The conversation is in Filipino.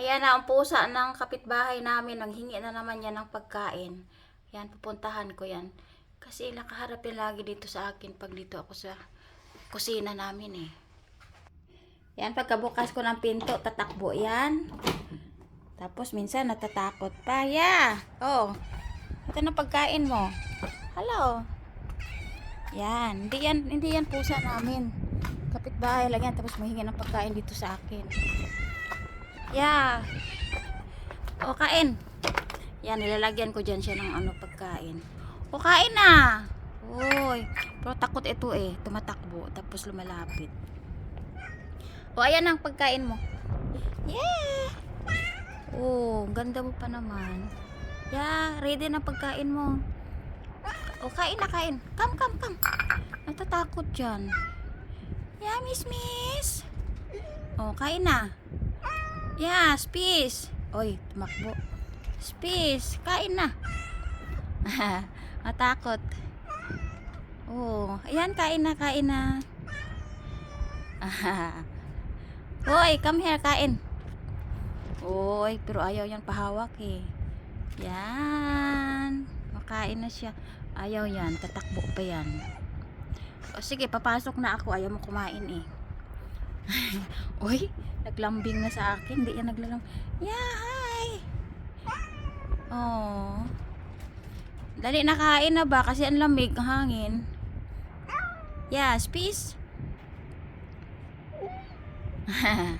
Ayan na, ang pusa ng kapitbahay namin, nanghingi na naman yan ng pagkain. Yan, pupuntahan ko yan. Kasi nakaharap yan lagi dito sa akin pag dito ako sa kusina namin eh. Yan, pagkabukas ko ng pinto, tatakbo yan. Tapos minsan natatakot pa. Yeah. Oh. Ito na pagkain mo. Hello. Yan. Hindi yan, hindi yan pusa namin. Kapitbahay lang yan. Tapos mahingi ng pagkain dito sa akin. Yeah. O, kain. Yan, nilalagyan ko dyan siya ng ano pagkain. O, kain na. Uy. Pero takot ito eh. Tumatakbo. Tapos lumalapit. O, ayan ang pagkain mo. Yeah. Oh, ganda mo pa naman. Yeah, ready na pagkain mo. O, kain na, kain. Come, come, come. Natatakot dyan. Yeah, miss, miss. O, kain na. Yeah, space. Oy, tumakbo. Space, kain na. Matakot. Oh, ayan, kain na, kain na. Hoy, come here, kain. Oy, pero ayaw yan pahawak eh. Yan. Makain na siya. Ayaw yan, tatakbo pa yan. O sige, papasok na ako. Ayaw mo kumain eh. Uy, naglambing na sa akin. Hindi yan naglalang. Yeah, hi. Oh. Dali, nakain na ba? Kasi ang lamig, ang hangin. Yes, peace.